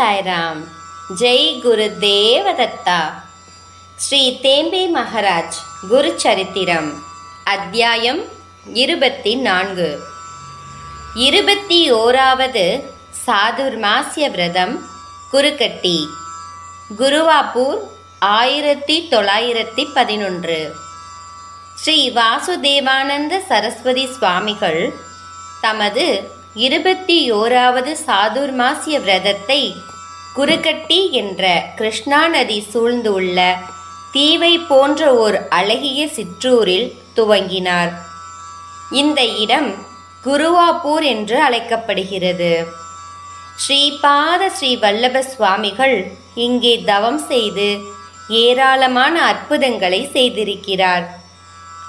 சாய்ராம். ஜெய் குரு தேவதத்தா. ஸ்ரீ தேம்பே மகாராஜ் குரு சரித்திரம். அத்தியாயம் இருபத்தி நான்கு இருபத்தி ஓராவது சாதுர்மாசிய விரதம் குருக்கட்டி. குருவாப்பூர் ஆயிரத்தி தொள்ளாயிரத்தி பதினொன்று ஸ்ரீ வாசுதேவானந்த சரஸ்வதி சுவாமிகள் தமது இருபத்தி ஓராவது சாதுர்மாசிய விரதத்தை குருக்கட்டி என்ற கிருஷ்ணா நதி சூழ்ந்துள்ள தீவை போன்ற ஓர் அழகிய சிற்றூரில் துவங்கினார். இந்த இடம் குருவாப்பூர் என்று அழைக்கப்படுகிறது. ஸ்ரீபாத ஸ்ரீ வல்லப சுவாமிகள் இங்கே தவம் செய்து ஏராளமான அற்புதங்களை செய்திருக்கிறார்.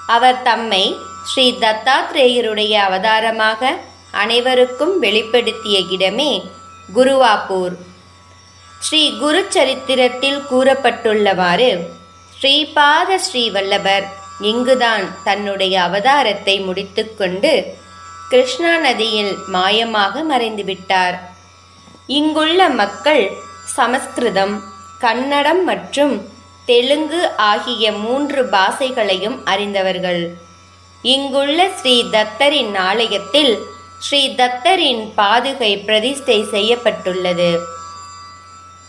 அவர் தம்மை ஸ்ரீ தத்தாத்ரேயருடைய அவதாரமாக அனைவருக்கும் வெளிப்படுத்திய இடமே குருவாப்பூர். ஸ்ரீ குரு சரித்திரத்தில் கூறப்பட்டுள்ளவாறு ஸ்ரீபாத ஸ்ரீ வல்லபர் இங்குதான் தன்னுடைய அவதாரத்தை முடித்துக்கொண்டு கிருஷ்ணா நதியில் மாயமாக மறைந்துவிட்டார் இங்குள்ள மக்கள் சமஸ்கிருதம் கன்னடம் மற்றும் தெலுங்கு ஆகிய மூன்று பாஷைகளையும் அறிந்தவர்கள். இங்குள்ள ஸ்ரீ தத்தரின் ஆலயத்தில் ஸ்ரீ தத்தரின் பாதுகை பிரதிஷ்டை செய்யப்பட்டுள்ளது.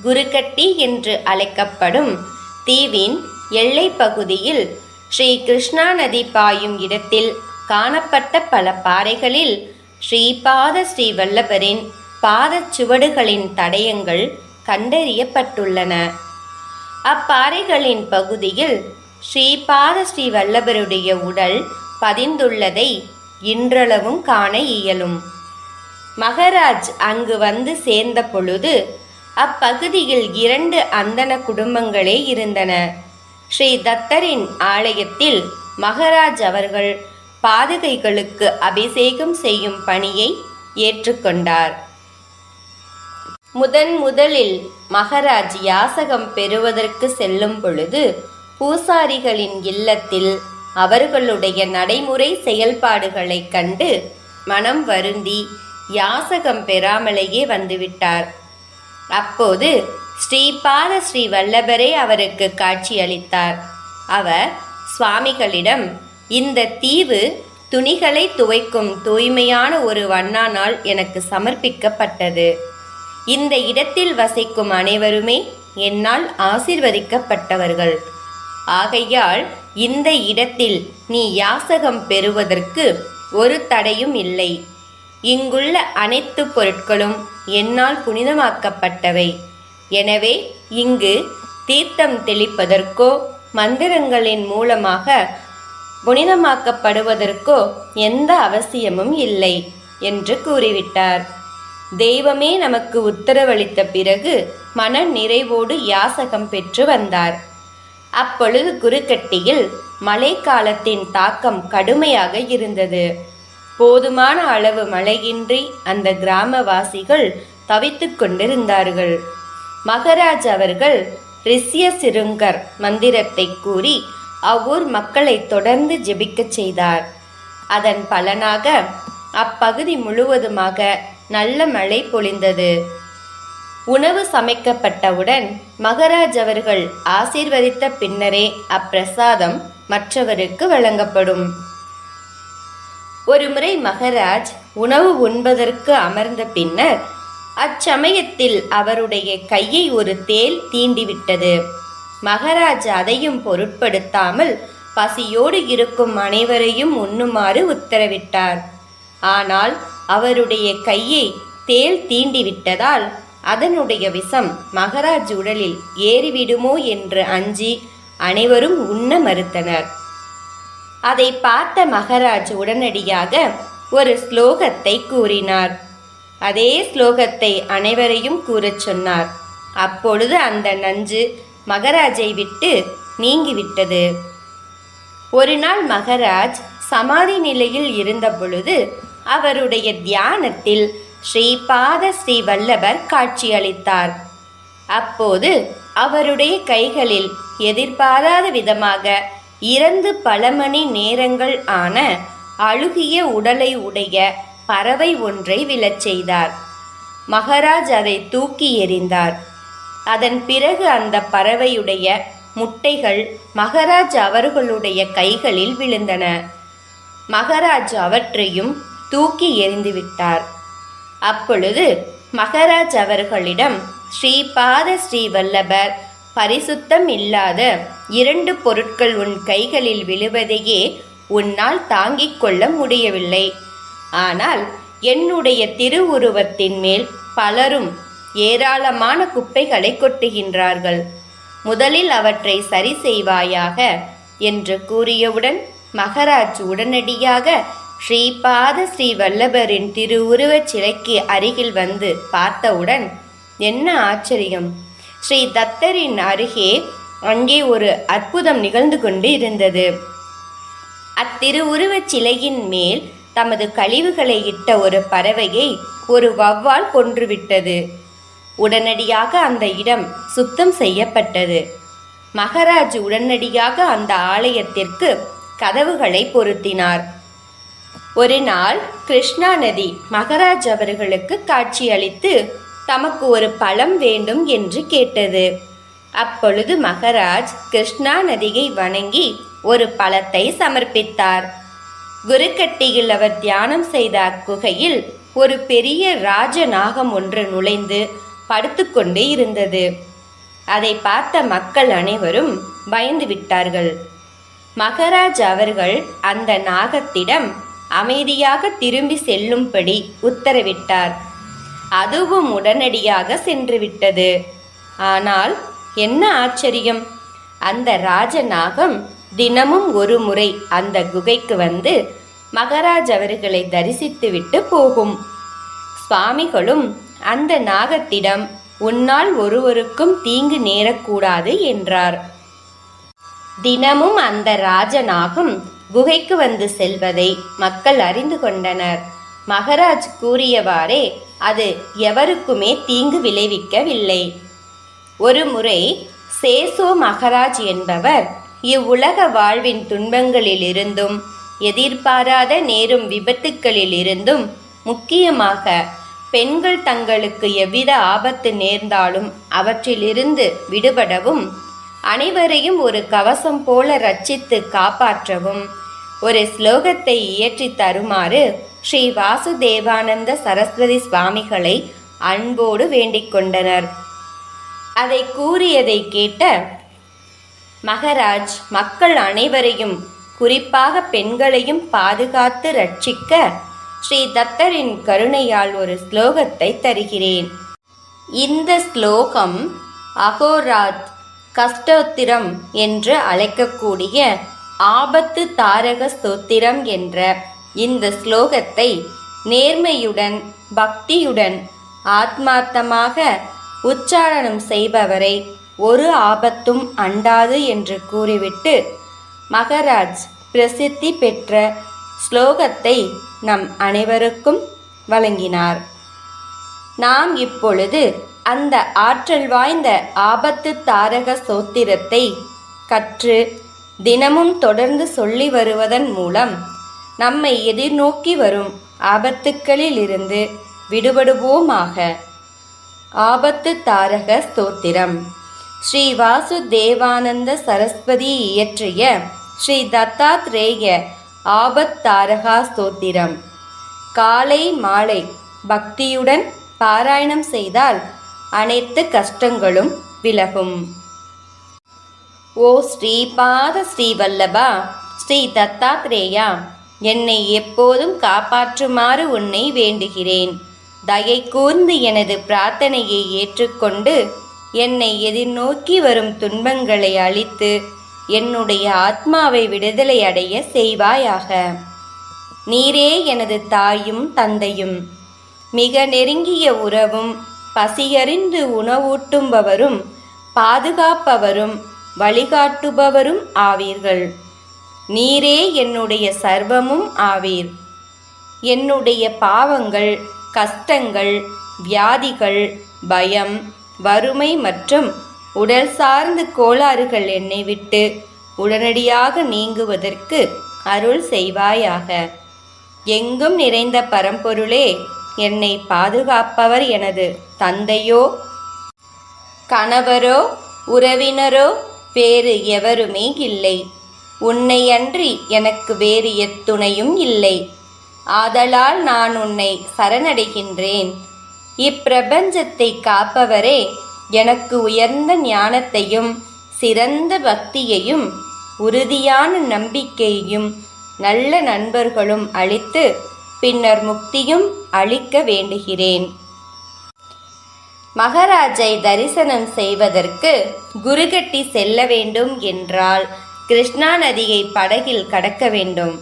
குருக்கட்டி என்று அழைக்கப்படும் தீவின் எல்லைப் பகுதியில் ஸ்ரீ கிருஷ்ணா நதி பாயும் இடத்தில் காணப்பட்ட பல பாறைகளில் ஸ்ரீபாத ஸ்ரீ வல்லபரின் பாதச் சுவடுகளின் தடயங்கள் கண்டறியப்பட்டுள்ளன. அப்பாறைகளின் பகுதியில் ஸ்ரீபாத ஸ்ரீ வல்லபருடைய உடல் பதிந்துள்ளதை இன்றளவும் காண இயலும். மகராஜ் அங்கு வந்து சேர்ந்த பொழுது அப்பகுதியில் இரண்டு அந்தன குடும்பங்களே இருந்தன. ஸ்ரீ தத்தரின் ஆலயத்தில் மகராஜ் அவர்கள் பாதுகைகளுக்கு அபிஷேகம் செய்யும் பணியை ஏற்றுக்கொண்டார். முதன் முதலில் மகராஜ் யாசகம் பெறுவதற்கு செல்லும் பொழுது பூசாரிகளின் இல்லத்தில் அவர்களுடைய நடைமுறை செயல்பாடுகளைக் கண்டு மனம் வருந்தி யாசகம் பெறாமலேயே வந்துவிட்டார். அப்போது ஸ்ரீபாத ஸ்ரீ வல்லபரே அவருக்கு காட்சியளித்தார். அவர் சுவாமிகளிடம் இந்த தீவு துணிகளை துவைக்கும் தூய்மையான ஒரு வண்ணானால் எனக்கு சமர்ப்பிக்கப்பட்டது. இந்த இடத்தில் வசிக்கும் அனைவருமே என்னால் ஆசிர்வதிக்கப்பட்டவர்கள். ஆகையால் இந்த இடத்தில் நீ யாசகம் பெறுவதற்கு ஒரு தடையும் இல்லை. இங்குள்ள அனைத்து பொருட்களும் என்னால் புனிதமாக்கப்பட்டவை. எனவே இங்கு தீர்த்தம் தெளிப்பதற்கோ மந்திரங்களின் மூலமாக புனிதமாக்கப்படுவதற்கோ எந்த அவசியமும் இல்லை என்று கூறிவிட்டார். தெய்வமே நமக்கு உத்தரவளித்த பிறகு மன நிறைவோடு யாசகம் பெற்று வந்தார். அப்பொழுது குருக்கட்டியில் மழைக்காலத்தின் தாக்கம் கடுமையாக இருந்தது. போதுமான அளவு மழையின்றி அந்த கிராமவாசிகள் தவித்துக் கொண்டிருந்தார்கள். மகராஜ் அவர்கள் ரிஷ்ய சிருங்கர் மந்திரத்தை கூறி அவ்வூர் மக்களை தொடர்ந்து ஜெபிக்கச் செய்தார். அதன் பலனாக அப்பகுதி முழுவதுமாக நல்ல மழை பொழிந்தது. உணவு சமைக்கப்பட்டவுடன் மகராஜ் அவர்கள் ஆசீர்வதித்த பின்னரே அப்பிரசாதம் மற்றவருக்கு வழங்கப்படும். ஒருமுறை மகராஜ் உணவு உண்பதற்கு அமர்ந்த பின்னர் அச்சமயத்தில் அவருடைய கையை ஒரு தேல் தீண்டிவிட்டது. மகராஜ் அதையும் பொருட்படுத்தாமல் பசியோடு இருக்கும் அனைவரையும் உண்ணுமாறு உத்தரவிட்டார். ஆனால் அவருடைய கையை தேல் தீண்டிவிட்டதால் அதனுடைய விஷம் மகராஜ் உடலில் ஏறிவிடுமோ என்று அஞ்சி அனைவரும் உண்ண மறுத்தனர். அதை பார்த்த மகராஜ் உடனடியாக ஒரு ஸ்லோகத்தை கூறினார். அதே ஸ்லோகத்தை அனைவரையும் கூறச் சொன்னார். அப்பொழுது அந்த நஞ்சு மகராஜை விட்டு நீங்கிவிட்டது. ஒரு நாள் மகராஜ் சமாதி நிலையில் இருந்தபொழுது அவருடைய தியானத்தில் ஸ்ரீபாத ஸ்ரீ வல்லபர் காட்சியளித்தார். அப்போது அவருடைய கைகளில் எதிர்பாராத விதமாக இறந்து பல மணி நேரங்கள் ஆன அழுகிய உடலை உடைய பறவை ஒன்றை விழச் செய்தார். மகராஜ் அதை தூக்கி எறிந்தார். அதன் பிறகு அந்த பறவையுடைய முட்டைகள் மகாராஜ் அவர்களுடைய கைகளில் விழுந்தன. மகாராஜ் அவற்றையும் தூக்கி எறிந்துவிட்டார் அப்பொழுது மகராஜ் அவர்களிடம் ஸ்ரீபாத ஸ்ரீ வல்லபர் பரிசுத்தம் இல்லாத இரண்டு பொருட்கள் உன் கைகளில் விழுவதையே உன்னால் தாங்கிக் கொள்ள முடியவில்லை. ஆனால் என்னுடைய திருவுருவத்தின் மேல் பலரும் ஏராளமான குப்பைகளை கொட்டுகின்றார்கள். முதலில் அவற்றை சரி செய்வாயாக? என்று கூறியவுடன் மகராஜ் உடனடியாக ஸ்ரீபாத ஸ்ரீ வல்லபரின் திருவுருவச் சிலைக்கு அருகில் வந்து பார்த்தவுடன் என்ன ஆச்சரியம்! ஸ்ரீ தத்தரின் அருகே அங்கே ஒரு அற்புதம் நிகழ்ந்து கொண்டு இருந்தது. அத்திருவுருவச் சிலையின் மேல் தமது கழிவுகளை இட்ட ஒரு பறவையை ஒரு வௌவால் கொன்றுவிட்டது. உடனடியாக அந்த இடம் சுத்தம் செய்யப்பட்டது. மகராஜ் உடனடியாக அந்த ஆலயத்திற்கு கதவுகளை பொருத்தினார். ஒரு நாள் கிருஷ்ணா நதி மகராஜ் அவர்களுக்கு காட்சியளித்து தமக்கு ஒரு பழம் வேண்டும் என்று கேட்டது. அப்பொழுது மகராஜ் கிருஷ்ணா நதியை வணங்கி ஒரு பழத்தை சமர்ப்பித்தார். குருக்கட்டியில் அவர் தியானம் செய்த அக்குகையில் ஒரு பெரிய ராஜ நாகம் ஒன்று நுழைந்து படுத்துக்கொண்டு இருந்தது. அதை பார்த்த மக்கள் அனைவரும் பயந்து விட்டார்கள். மகராஜ் அவர்கள் அந்த நாகத்திடம் அமைதியாக திரும்பி செல்லும்படி உத்தரவிட்டார். அதுவும் உடனடியாக சென்றுவிட்டது. ஆனால் என்ன ஆச்சரியம்? அந்த ராஜநாகம் தினமும் ஒரு முறை அந்த குகைக்கு வந்து மகராஜ் அவர்களை தரிசித்துவிட்டு போகும். சுவாமிகளும் அந்த நாகத்திடம் உன்னால் ஒருவருக்கும் தீங்கு நேரக்கூடாது என்றார். தினமும் அந்த ராஜநாகம் குகைக்கு வந்து செல்வதை மக்கள் அறிந்து கொண்டனர். மகராஜ் கூறியவாறே அது எவருக்குமே தீங்கு விளைவிக்கவில்லை. ஒரு முறை சேசோ மகராஜ் என்பவர் இவ்வுலக வாழ்வின் துன்பங்களிலிருந்தும் எதிர்பாராத நேரும் விபத்துக்களிலிருந்தும் முக்கியமாக பெண்கள் தங்களுக்கு எவ்வித ஆபத்து நேர்ந்தாலும் அவற்றிலிருந்து விடுபடவும் அனைவரையும் ஒரு கவசம் போல ரட்சித்து காப்பாற்றவும் ஒரு ஸ்லோகத்தை இயற்றி தருமாறு ஸ்ரீ வாசுதேவானந்த சரஸ்வதி சுவாமிகளை அன்போடு வேண்டிக் கொண்டனர். அதை கூறியதை கேட்ட மகராஜ் மக்கள் அனைவரையும் குறிப்பாக பெண்களையும் பாதுகாத்து ரட்சிக்க ஸ்ரீ தத்தரின் கருணையால் ஒரு ஸ்லோகத்தை தருகிறேன். இந்த ஸ்லோகம் அகோராத் கஷ்டோத்திரம் என்று அழைக்கக்கூடிய ஆபத்து தாரக ஸ்தோத்திரம் என்ற இந்த ஸ்லோகத்தை நேர்மையுடன் பக்தியுடன் ஆத்மார்த்தமாக உச்சாரணம் செய்பவரை ஒரு ஆபத்தும் அண்டாது என்று கூறிவிட்டு மகராஜ் பிரசித்தி பெற்ற ஸ்லோகத்தை நம் அனைவருக்கும் வழங்கினார். நாம் இப்பொழுது அந்த ஆற்றல் வாய்ந்த ஆபத்து தாரக சோத்திரத்தை கற்று தினமும் தொடர்ந்து சொல்லி வருவதன் மூலம் நம்மை எதிர்நோக்கி வரும் ஆபத்துக்களிலிருந்து விடுபடுவோமாக. ஆபத்து தாரக ஸ்தோத்திரம். ஸ்ரீ வாசுதேவானந்த சரஸ்வதி இயற்றிய ஸ்ரீ தத்தாத்ரேய ஆபத்தாரகா ஸ்தோத்திரம். காலை மாலை பக்தியுடன் பாராயணம் செய்தால் அனைத்து கஷ்டங்களும் விலகும். ஓ ஸ்ரீபாத ஸ்ரீவல்லபா ஸ்ரீ தத்தாத்ரேயா என்னை எப்போதும் காப்பாற்றுமாறு உன்னை வேண்டுகிறேன். தயை கூர்ந்து எனது பிரார்த்தனையை ஏற்றுக்கொண்டு என்னை எதிர்நோக்கி வரும் துன்பங்களை அழித்து என்னுடைய ஆத்மாவை விடுதலை அடைய செய்வாயாக. நீரே எனது தாயும் தந்தையும் மிக நெருங்கிய உறவும் பசியறிந்து உணவூட்டும்பவரும் பாதுகாப்பவரும் வழிகாட்டுபவரும் ஆவீர்கள். நீரே என்னுடைய சர்வமும் ஆவீர். என்னுடைய பாவங்கள் கஷ்டங்கள் வியாதிகள் பயம் வறுமை மற்றும் உடல் சார்ந்த கோளாறுகள் என்னை விட்டு உடனடியாக நீங்குவதற்கு அருள் செய்வாயாக. எங்கும் நிறைந்த பரம்பொருளே என்னை பாதுகாப்பவர் எனது தந்தையோ கணவரோ உறவினரோ வேறு எவருமே இல்லை. உன்னை அன்றி எனக்கு வேறு எத்துணையும் இல்லை. ஆதலால் நான் உன்னை சரணடைகின்றேன். இப்பிரபஞ்சத்தை காப்பவரே எனக்கு உயர்ந்த ஞானத்தையும் சிறந்த பக்தியையும் உறுதியான நம்பிக்கையையும் நல்ல நண்பர்களும் அளித்து பின்னர் முக்தியும் அளிக்க வேண்டுகிறேன். மகாராஜை தரிசனம் செய்வதற்கு குருகட்டி செல்ல வேண்டும் என்றால் கிருஷ்ணா நதியை படகில் கடக்க வேண்டும்.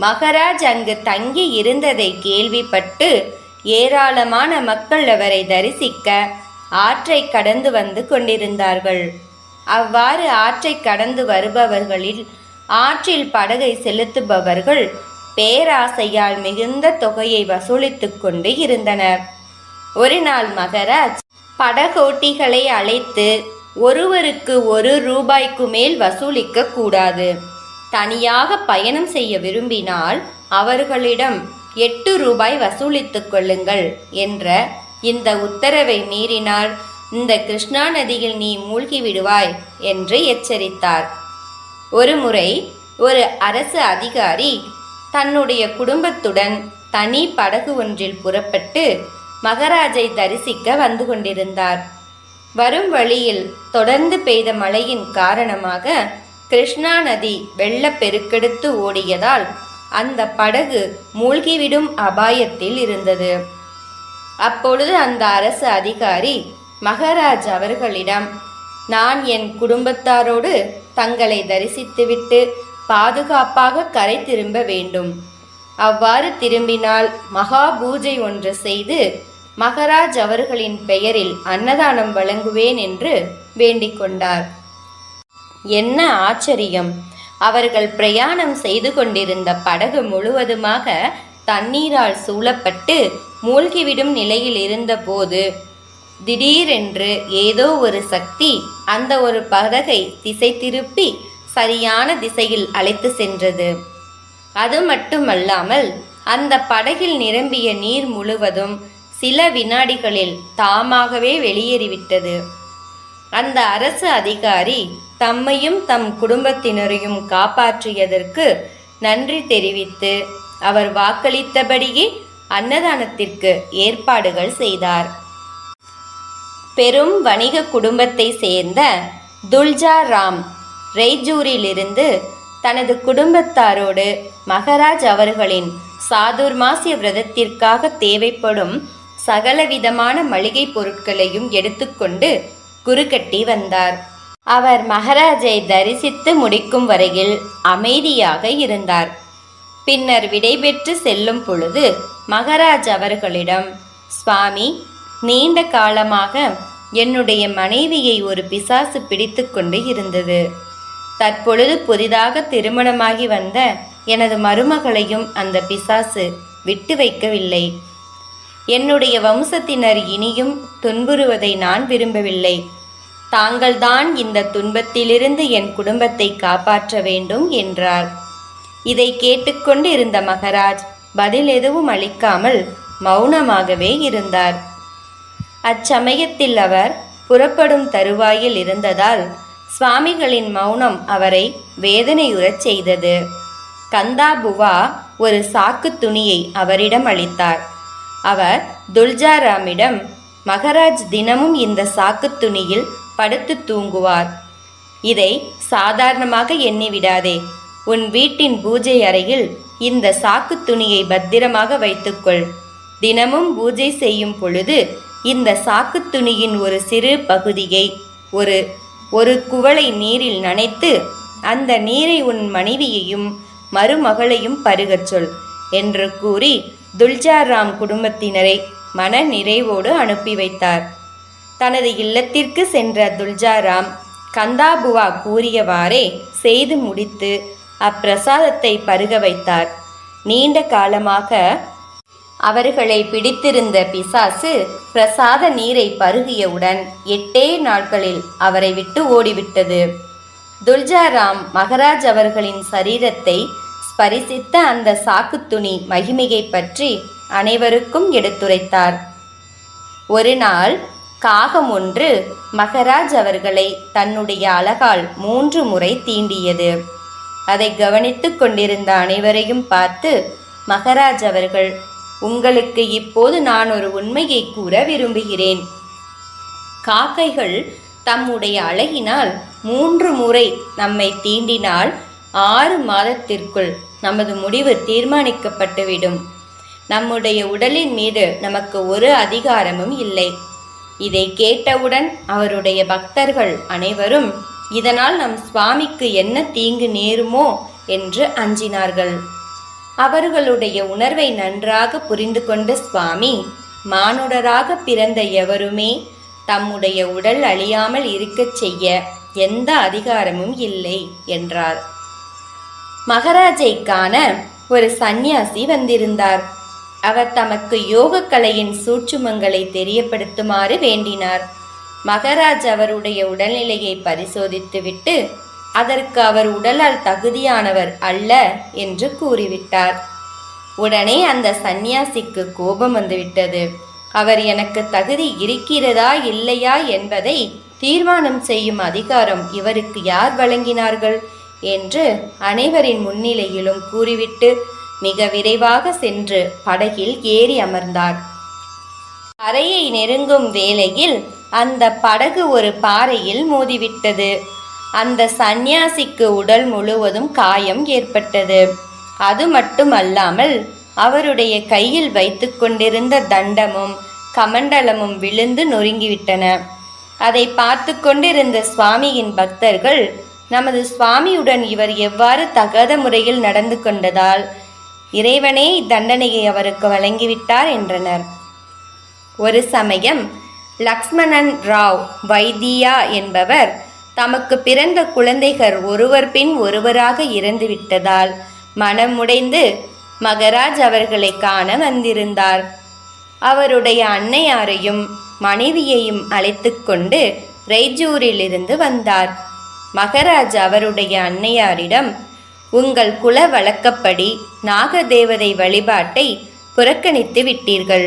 மகாராஜ் அங்கு தங்கி இருந்ததை கேள்விப்பட்டு ஏராளமான மக்கள் அவரை தரிசிக்க ஆற்றை கடந்து வந்து கொண்டிருந்தார்கள். அவ்வாறு ஆற்றை கடந்து வருபவர்களில் ஆற்றில் படகை செலுத்துபவர்கள் பேராசையால் மிகுந்த தொகையை வசூலித்துக் கொண்டு இருந்தனர். ஒரு நாள் மகராஜ் படகோட்டிகளை அழைத்து ஒருவருக்கு ஒரு ரூபாய்க்கு மேல் வசூலிக்க கூடாது. தனியாக பயணம் செய்ய விரும்பினால் அவர்களிடம் எட்டு ரூபாய் வசூலித்துக் கொள்ளுங்கள் என்ற இந்த உத்தரவை மீறினால் இந்த கிருஷ்ணா நதியில் நீ மூழ்கி விடுவாய் என்று எச்சரித்தார். ஒருமுறை ஒரு அரசு அதிகாரி தன்னுடைய குடும்பத்துடன் தனி படகு ஒன்றில் புறப்பட்டு மகராஜை தரிசிக்க வந்து கொண்டிருந்தார். வரும் வழியில் தொடர்ந்து பெய்த மழையின் காரணமாக கிருஷ்ணா நதி வெள்ளப்பெருக்கெடுத்து ஓடியதால் அந்த படகு மூழ்கிவிடும் அபாயத்தில் இருந்தது. அப்பொழுது அந்த அரசு அதிகாரி மகாராஜ் அவர்களிடம் நான் என் குடும்பத்தாரோடு தங்களை தரிசித்துவிட்டு பாதுகாப்பாக கரை திரும்ப வேண்டும். அவ்வாறு திரும்பினால் மகா பூஜை ஒன்று செய்து மகராஜ் அவர்களின் பெயரில் அன்னதானம் வழங்குவேன் என்று வேண்டிக் கொண்டார். என்ன ஆச்சரியம்! அவர்கள் பிரயாணம் செய்து கொண்டிருந்த படகு முழுவதுமாக தண்ணீரால் சூழப்பட்டு மூழ்கிவிடும் நிலையில் இருந்தபோது திடீரென்று ஏதோ ஒரு சக்தி அந்த ஒரு படகை திசை திருப்பி சரியான திசையில் அழைத்து சென்றது. அது மட்டுமல்லாமல் அந்த படகில் நிரம்பிய நீர் முழுவதும் சில வினாடிகளில் தாமாகவே வெளியேறிவிட்டது. அந்த அரசு அதிகாரி தம்மையும் தம் குடும்பத்தினரையும் காப்பாற்றியதற்கு நன்றி தெரிவித்து அவர் வாக்களித்தபடியே அன்னதானத்திற்கு ஏற்பாடுகள் செய்தார். பெரும் வணிக குடும்பத்தை சேர்ந்த துல்ஜா ராம் ரெய்ஜூரிலிருந்து தனது குடும்பத்தாரோடு மகராஜ் அவர்களின் சாதுர்மாசிய விரதத்திற்காக தேவைப்படும் சகலவிதமான மளிகை பொருட்களையும் எடுத்துக்கொண்டு குறுக்கட்டி வந்தார். அவர் மகராஜை தரிசித்து முடிக்கும் வரையில் அமைதியாக இருந்தார். பின்னர் விடைபெற்று செல்லும் பொழுது மகராஜ் அவர்களிடம் சுவாமி நீண்ட காலமாக என்னுடைய மனைவியை ஒரு பிசாசு பிடித்து கொண்டு இருந்தது. தற்பொழுது புதிதாக திருமணமாகி வந்த எனது மருமகளையும் அந்த பிசாசு விட்டு வைக்கவில்லை. என்னுடைய வம்சத்தினர் இனியும் துன்புறுவதை நான் விரும்பவில்லை. தாங்கள்தான் இந்த துன்பத்திலிருந்து என் குடும்பத்தை காப்பாற்ற வேண்டும் என்றார். இதை கேட்டுக்கொண்டு இருந்த மகராஜ் பதில் எதுவும் அளிக்காமல் மௌனமாகவே இருந்தார். அச்சமயத்தில் அவர் புறப்படும் தருவாயில் இருந்ததால் சுவாமிகளின் மௌனம் அவரை வேதனையுறச் செய்தது. கந்தாபுவா ஒரு சாக்கு துணியை அவரிடம் அளித்தார். அவர் துல்ஜாராமிடம் மகராஜ் தினமும் இந்த சாக்கு துணியில் படுத்து தூங்குவார். இதை சாதாரணமாக எண்ணிவிடாதே உன் வீட்டின் பூஜை அறையில் இந்த சாக்கு துணியை பத்திரமாக வைத்துக்கொள். தினமும் பூஜை செய்யும் பொழுது இந்த சாக்கு துணியின் ஒரு சிறு பகுதியை ஒரு ஒரு குவளை நீரில் நனைத்து அந்த நீரை உன் மனைவியையும் மருமகளையும் பருகச் சொல் என்று கூறி துல்ஜாராம் குடும்பத்தினரை மன நிறைவோடு அனுப்பி வைத்தார். தனது இல்லத்திற்கு சென்ற துல்ஜாராம் கந்தாபுவா கூறியவாறே செய்து முடித்து அப்பிரசாதத்தை பருக வைத்தார். நீண்ட காலமாக அவர்களை பிடித்திருந்த பிசாசு பிரசாத நீரை பருகியவுடன் எட்டே நாட்களில் அவரை விட்டு ஓடிவிட்டது. துல்ஜாராம் மகராஜ் அவர்களின் சரீரத்தை ஸ்பரிசித்த அந்த சாக்குத்துணி மகிமையை பற்றி அனைவருக்கும் எடுத்துரைத்தார். ஒரு நாள் காகம் ஒன்று மகராஜ் அவர்களை தன்னுடைய அழகால் மூன்று முறை தீண்டியது. அதை கவனித்து கொண்டிருந்த அனைவரையும் பார்த்து மகராஜ் அவர்கள் உங்களுக்கு இப்போது நான் ஒரு உண்மையை கூற விரும்புகிறேன். காக்கைகள் தம்முடைய அழகினால் மூன்று முறை நம்மை தீண்டினால் ஆறு மாதத்திற்குள் நமது முடிவு தீர்மானிக்கப்பட்டுவிடும். நம்முடைய உடலின் மீது நமக்கு ஒரு அதிகாரமும் இல்லை. இதை கேட்டவுடன் அவருடைய பக்தர்கள் அனைவரும் இதனால் நம் சுவாமிக்கு என்ன தீங்கு நேருமோ என்று அஞ்சினார்கள். அவர்களுடைய உணர்வை நன்றாக புரிந்து கொண்ட சுவாமி மானுடராக பிறந்த எவருமே தம்முடைய உடல் அழியாமல் இருக்கச் செய்ய எந்த அதிகாரமும் இல்லை என்றார். மகராஜை காண ஒரு சந்நியாசி வந்திருந்தார். அவர் தமக்கு யோகக்கலையின் சூட்சுமங்களை தெரியப்படுத்துமாறு வேண்டினார். மகராஜ் அவருடைய உடல்நிலையை பரிசோதித்துவிட்டு அதற்கு அவர் உடலால் தகுதியானவர் அல்ல என்று கூறிவிட்டார். உடனே அந்த சந்நியாசிக்கு கோபம் வந்துவிட்டது. அவர் எனக்கு தகுதி இருக்கிறதா இல்லையா என்பதை தீர்மானம் செய்யும் அதிகாரம் இவருக்கு யார் வழங்கினார்கள்? என்று அனைவரின் முன்னிலையிலும் கூறிவிட்டு மிக விரைவாக சென்று படகில் ஏறி அமர்ந்தார். கரையை நெருங்கும் வேளையில் அந்த படகு ஒரு பாறையில் மோதிவிட்டது. அந்த சந்நியாசிக்கு உடல் முழுவதும் காயம் ஏற்பட்டது. அது மட்டுமல்லாமல் அவருடைய கையில் வைத்து கொண்டிருந்த தண்டமும் கமண்டலமும் விழுந்து நொறுங்கிவிட்டன. அதை பார்த்து கொண்டிருந்த சுவாமியின் பக்தர்கள் நமது சுவாமியுடன் இவர் எவ்வாறு தகாத முறையில் நடந்து கொண்டதால் இறைவனே இத்தண்டனையை அவருக்கு வழங்கிவிட்டார் என்றனர். ஒரு சமயம் லக்ஷ்மணன் ராவ் வைத்தியா என்பவர் தமக்கு பிறந்த குழந்தைகள் ஒருவர் பின் ஒருவராக இறந்துவிட்டதால் மனமுடைந்து மகராஜ் அவர்களை காண வந்திருந்தார். அவருடைய அன்னையாரையும் மனைவியையும் அழைத்து கொண்டு ரெய்ஜூரிலிருந்து வந்தார். மகராஜ் அவருடைய அன்னையாரிடம் உங்கள் குல வழக்கப்படி நாகதேவதை வழிபாட்டை புறக்கணித்து விட்டீர்கள்.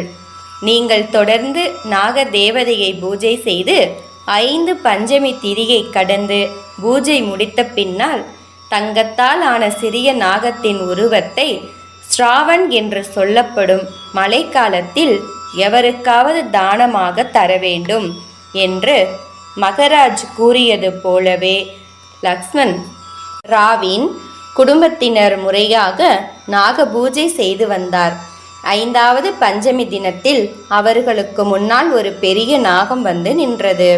நீங்கள் தொடர்ந்து நாகதேவதையை பூஜை செய்து ஐந்து பஞ்சமி திரியை கடந்து பூஜை முடித்த பின்னால் தங்கத்தால் ஆன சிறிய நாகத்தின் உருவத்தை ஸ்ராவன் என்று சொல்லப்படும் மழைக்காலத்தில் எவருக்காவது தானமாக தர வேண்டும் என்று மகராஜ் கூறியது போலவே லக்ஷ்மண் ராவின் குடும்பத்தினர் முறையாக நாக பூஜை செய்து வந்தார். ஐந்தாவது பஞ்சமி தினத்தில் அவர்களுக்கு முன்னால் ஒரு பெரிய நாகம் வந்து நின்றது.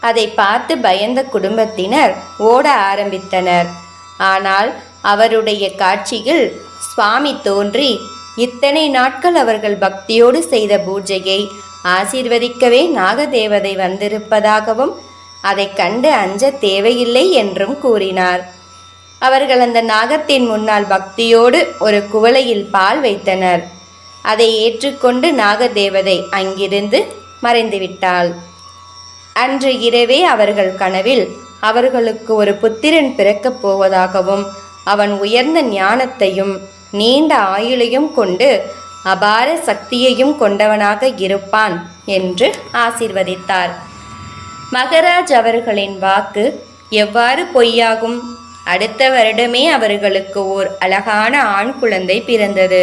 அதை பார்த்து பயந்த குடும்பத்தினர் ஓட ஆரம்பித்தனர். ஆனால் அவருடைய காட்சியில் சுவாமி தோன்றி இத்தனை நாட்கள் அவர்கள் பக்தியோடு செய்த பூஜையை ஆசீர்வதிக்கவே நாகதேவதை வந்திருப்பதாகவும் அதை கண்டு அஞ்ச தேவையில்லை என்றும் கூறினார். அவர்கள் அந்த நாகத்தின் முன்னால் பக்தியோடு ஒரு குவளையில் பால் வைத்தனர். அதை ஏற்றுக்கொண்டு நாகதேவதை அங்கிருந்து மறைந்துவிட்டாள். அன்று இரவே அவர்கள் கனவில் அவர்களுக்கு ஒரு புத்திரன் பிறக்கப் போவதாகவும் அவன் உயர்ந்த ஞானத்தையும் நீண்ட ஆயுளையும் கொண்டு அபார சக்தியையும் கொண்டவனாக இருப்பான் என்று ஆசீர்வதித்தார். மகராஜ் அவர்களின் வாக்கு எவ்வாறு பொய்யாகும்? அடுத்த வருடமே அவர்களுக்கு ஓர் அழகான ஆண் குழந்தை பிறந்தது.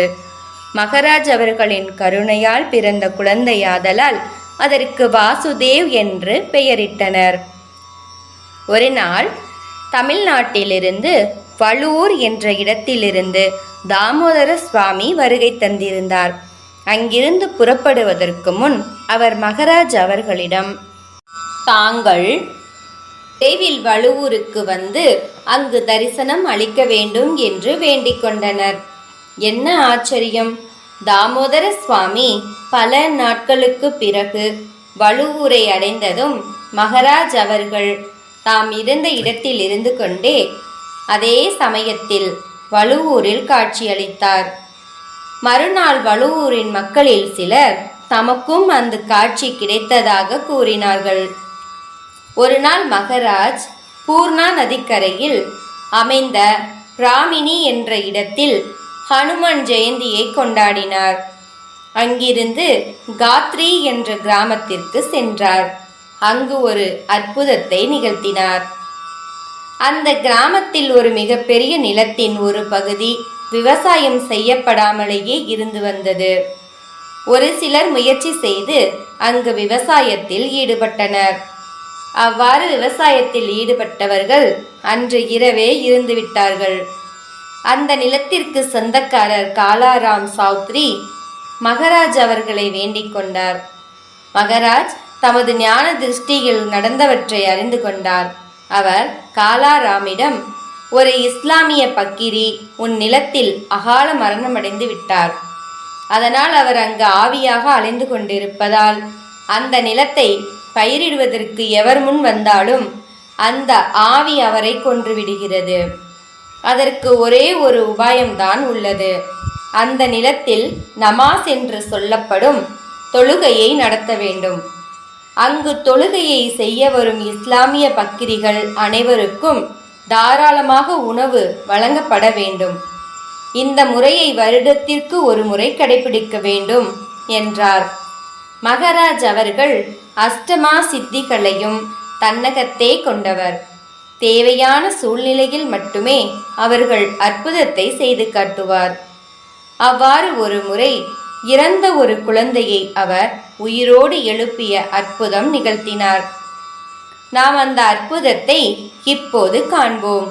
மகராஜ் அவர்களின் கருணையால் பிறந்த குழந்தையாதலால் அதற்கு வாசுதேவ் என்று பெயரிட்டனர். ஒரு நாள் தமிழ்நாட்டிலிருந்து வழுவூர் என்ற இடத்திலிருந்து தாமோதர சுவாமி வருகை தந்திருந்தார். அங்கிருந்து புறப்படுவதற்கு முன் அவர் மகராஜ் அவர்களிடம் தாங்கள் விரைவில் வழுவூருக்கு வந்து அங்கு தரிசனம் அளிக்க வேண்டும் என்று வேண்டிக் கொண்டனர். என்ன ஆச்சரியம்? தாமோதர சுவாமி பல நாட்களுக்கு பிறகு வழுவூரை அடைந்ததும் மகராஜ் அவர்கள் தாம் இருந்த இடத்தில் இருந்து கொண்டே அதே சமயத்தில் வழுவூரில் காட்சியளித்தார். மறுநாள் வலுவூரின் மக்களில் சிலர் தமக்கும் அந்த காட்சி கிடைத்ததாக கூறினார்கள். ஒரு நாள் மகராஜ் பூர்ணா நதிக்கரையில் அமைந்த பிராமினி என்ற இடத்தில் ஹனுமான் ஜெயந்தியை கொண்டாடினார். அங்கிருந்து காத்ரி என்ற கிராமத்திற்கு சென்றார். அங்கு ஒரு அற்புதத்தை நிகழ்த்தினார். அந்த கிராமத்தில் ஒரு மிகப்பெரிய நிலத்தின் ஒரு பகுதி விவசாயம் செய்யப்படாமலேயே இருந்து வந்தது. ஒரு சிலர் முயற்சி செய்து அங்கு விவசாயத்தில் ஈடுபட்டனர். அவ்வாறு விவசாயத்தில் ஈடுபட்டவர்கள் அன்று இரவே இருந்து விட்டார்கள். அந்த நிலத்திற்கு சொந்தக்காரர் காலாராம் சௌத்ரி மகராஜ் அவர்களை வேண்டிக் கொண்டார். மகராஜ் தமது ஞான திருஷ்டியில் நடந்தவற்றை அறிந்து கொண்டார். அவர் காலாராமிடம் ஒரு இஸ்லாமிய பக்கிரி உன் நிலத்தில் அகால மரணமடைந்து விட்டார். அதனால் அவர் அங்கு ஆவியாக அலைந்து கொண்டிருப்பதால் அந்த நிலத்தை பயிரிடுவதற்கு எவர் முன் வந்தாலும் அந்த ஆவி அவரை கொன்று விடுகிறது. அதற்கு ஒரே ஒரு உபாயம்தான் உள்ளது. அந்த நிலத்தில் நமாஸ் என்று சொல்லப்படும் தொழுகையை நடத்த வேண்டும். அங்கு தொழுகையை செய்ய வரும் இஸ்லாமிய பக்கிரிகள் அனைவருக்கும் தாராளமாக உணவு வழங்கப்பட வேண்டும். இந்த முறையை வருடத்திற்கு ஒரு முறை கடைபிடிக்க வேண்டும் என்றார். மகராஜ் அவர்கள் அஷ்டமா சித்திகளையும் தன்னகத்தே கொண்டவர். தேவையான சூழ்நிலையில் மட்டுமே அவர்கள் அற்புதத்தை செய்து காட்டுவார். அவ்வாறு ஒரு முறை இறந்த ஒரு குழந்தையை அவர் உயிரோடு எழுப்பிய அற்புதம் நிகழ்த்தினார். நாம் அந்த அற்புதத்தை இப்போது காண்போம்.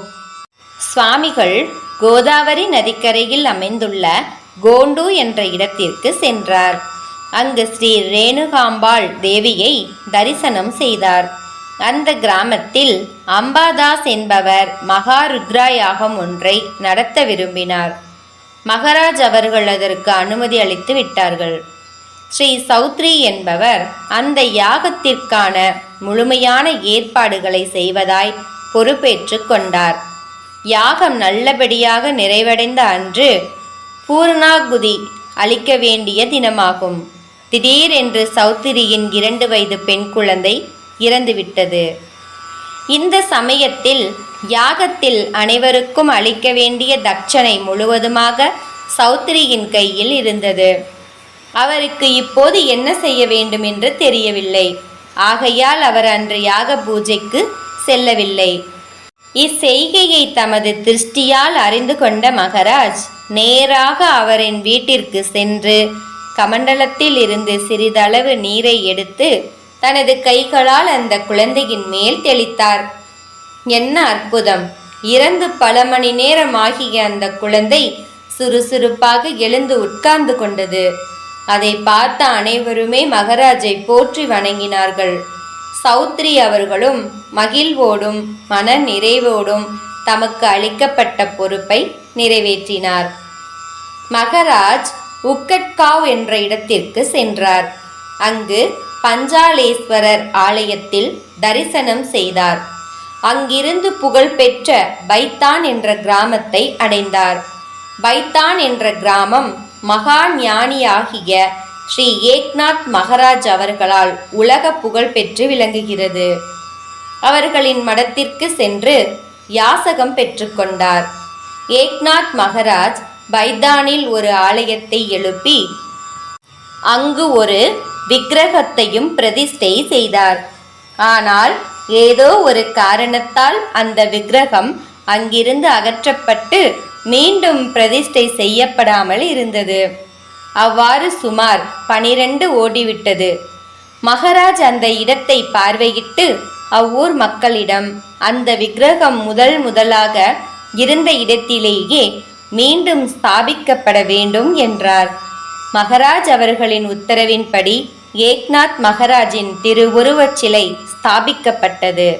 சுவாமிகள் கோதாவரி நதிக்கரையில் அமைந்துள்ள கோண்டு என்ற இடத்திற்கு சென்றார். அங்கு ஸ்ரீ ரேணுகாம்பாள் தேவியை தரிசனம் செய்தார். அந்த கிராமத்தில் அம்பாதாஸ் என்பவர் மகாருத்ரா யாகம் ஒன்றை நடத்த விரும்பினார். மகராஜ் அவர்கள் அதற்கு அனுமதி அளித்து விட்டார்கள். ஸ்ரீ சௌத்ரி என்பவர் அந்த யாகத்திற்கான முழுமையான ஏற்பாடுகளை செய்வதாய் பொறுப்பேற்று கொண்டார். யாகம் நல்லபடியாக நிறைவடைந்த அன்று பூர்ணாகுதி அளிக்க வேண்டிய தினமாகும். திடீரென்று சௌத்திரியின் இரண்டு வயது பெண் குழந்தை இறந்துவிட்டது. இந்த சமயத்தில் யாகத்தில் அனைவருக்கும் அளிக்க வேண்டிய தட்சணை முழுவதுமாக சௌத்ரியின் கையில் இருந்தது. அவருக்கு இப்போது என்ன செய்ய வேண்டும் என்று தெரியவில்லை. ஆகையால் அவர் அன்று யாக பூஜைக்கு செல்லவில்லை. இச்செய்கையை தமது திருஷ்டியால் அறிந்து கொண்ட மகராஜ் நேராக அவரின் வீட்டிற்கு சென்று கமண்டலத்தில் இருந்து சிறிதளவு நீரை எடுத்து தனது கைகளால் அந்த குழந்தையின் மேல் தெளித்தார். என்ன அற்புதம். இறந்து பல மணி நேரம் ஆகிய அந்த குழந்தை சுறுசுறுப்பாக எழுந்து உட்கார்ந்து கொண்டது. அதை பார்த்த அனைவருமே மகராஜை போற்றி வணங்கினார்கள். சௌத்ரி அவர்களும் மகிழ்வோடும் மன நிறைவோடும் தமக்கு அளிக்கப்பட்ட பொறுப்பை நிறைவேற்றினார். மகராஜ் உக்கட்காவ் என்ற இடத்திற்கு சென்றார். அங்கு பஞ்சாலேஸ்வரர் ஆலயத்தில் தரிசனம் செய்தார். அங்கிருந்து புகழ்பெற்ற பைத்தான் என்ற கிராமத்தை அடைந்தார். பைத்தான் என்ற கிராமம் மகா ஞானியாகிய ஸ்ரீ ஏக்நாத் மகராஜ் அவர்களால் உலக புகழ் பெற்று விளங்குகிறது. அவர்களின் மடத்திற்கு சென்று யாசகம் பெற்றுக்கொண்டார் ஏக்நாத் மகராஜ் பைதானில் ஒரு ஆலயத்தை எழுப்பி அங்கு ஒரு விக்கிரகத்தையும் பிரதிஷ்டை செய்தார். ஆனால் ஏதோ ஒரு காரணத்தால் அந்த விக்கிரகம் அங்கிருந்து அகற்றப்பட்டு மீண்டும் பிரதிஷ்டை செய்யப்படாமல் இருந்தது. அவ்வாறு சுமார் பனிரெண்டு ஓடிவிட்டது. மகராஜ் அந்த இடத்தை பார்வையிட்டு அவ்வூர் மக்களிடம் அந்த விக்கிரகம் முதல் முதலாக இருந்த இடத்திலேயே மீண்டும் ஸ்தாபிக்கப்பட வேண்டும் என்றார். மகராஜ் அவர்களின் உத்தரவின்படி ஏக்நாத் மகராஜின் திருவுருவச் சிலை ஸ்தாபிக்கப்பட்டது.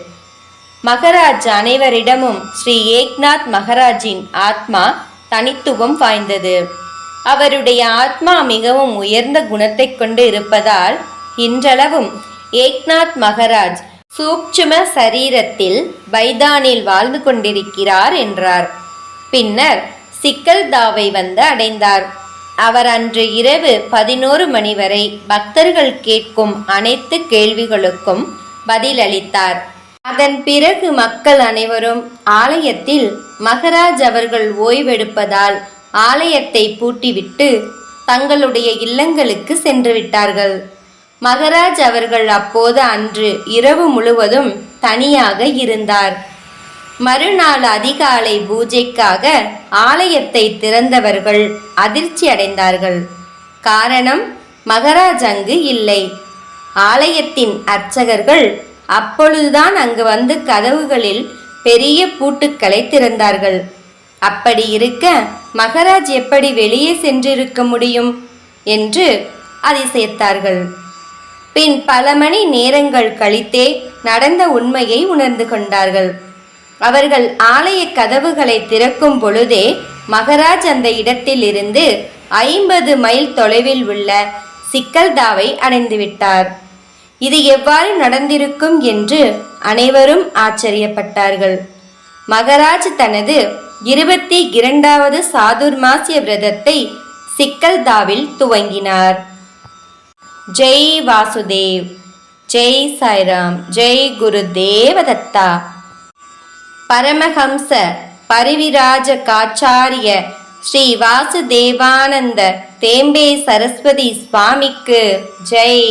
மகராஜ் அனைவரிடமும் ஸ்ரீ ஏக்நாத் மகராஜின் ஆத்மா தனித்துவம் வாய்ந்தது. அவருடைய ஆத்மா மிகவும் உயர்ந்த குணத்தை கொண்டு இருப்பதால் இன்றளவும் ஏக்நாத் மகராஜ் சூக்ஷ்ம சரீரத்தில் பைதானில் வாழ்ந்து கொண்டிருக்கிறார் என்றார். பின்னர் சிக்கல்தாவை வந்து அடைந்தார். அவர் அன்று இரவு பதினோரு மணி வரை பக்தர்கள் கேட்கும் அனைத்து கேள்விகளுக்கும் பதிலளித்தார். அதன் பிறகு மக்கள் அனைவரும் ஆலயத்தில் மகராஜ் அவர்கள் ஓய்வெடுப்பதால் ஆலயத்தை பூட்டிவிட்டு தங்களுடைய இல்லங்களுக்கு சென்று விட்டார்கள். மகராஜ் அவர்கள் அப்போது அன்று இரவு முழுவதும் தனியாக இருந்தார். மறுநாள் அதிகாலை பூஜைக்காக ஆலயத்தை திறந்தவர்கள் அதிர்ச்சி அடைந்தார்கள். காரணம் மகராஜ் அங்கு இல்லை. ஆலயத்தின் அர்ச்சகர்கள் அப்பொழுதுதான் அங்கு வந்து கதவுகளில் பெரிய பூட்டுக்களை திறந்தார்கள். அப்படி இருக்க மகராஜ் எப்படி வெளியே சென்றிருக்க முடியும் என்று அதிசயத்தார்கள். பின் பல மணி நேரங்கள் கழித்தே நடந்த உண்மையை உணர்ந்து கொண்டார்கள். அவர்கள் ஆலய கதவுகளை திறக்கும் பொழுதே மகராஜ் அந்த இடத்திலிருந்து ஐம்பது மைல் தொலைவில் உள்ள சிக்கல்தாவை அடைந்துவிட்டார் இது எவ்வாறு நடந்திருக்கும் என்று அனைவரும் ஆச்சரியப்பட்டார்கள். மகராஜ் தனது இருபத்தி இரண்டாவது சாதுர்மாசிய விரதத்தை சிக்கல்தாவில் துவங்கினார். ஜெய் வாசுதேவ் ஜெய் சாய்ராம் ஜெய் குரு தேவதத்தா பரமஹம்ச பரிவிராஜ காச்சாரிய ஸ்ரீ வாசுதேவானந்த தேம்பே சரஸ்வதி சுவாமிக்கு. ஜெய்.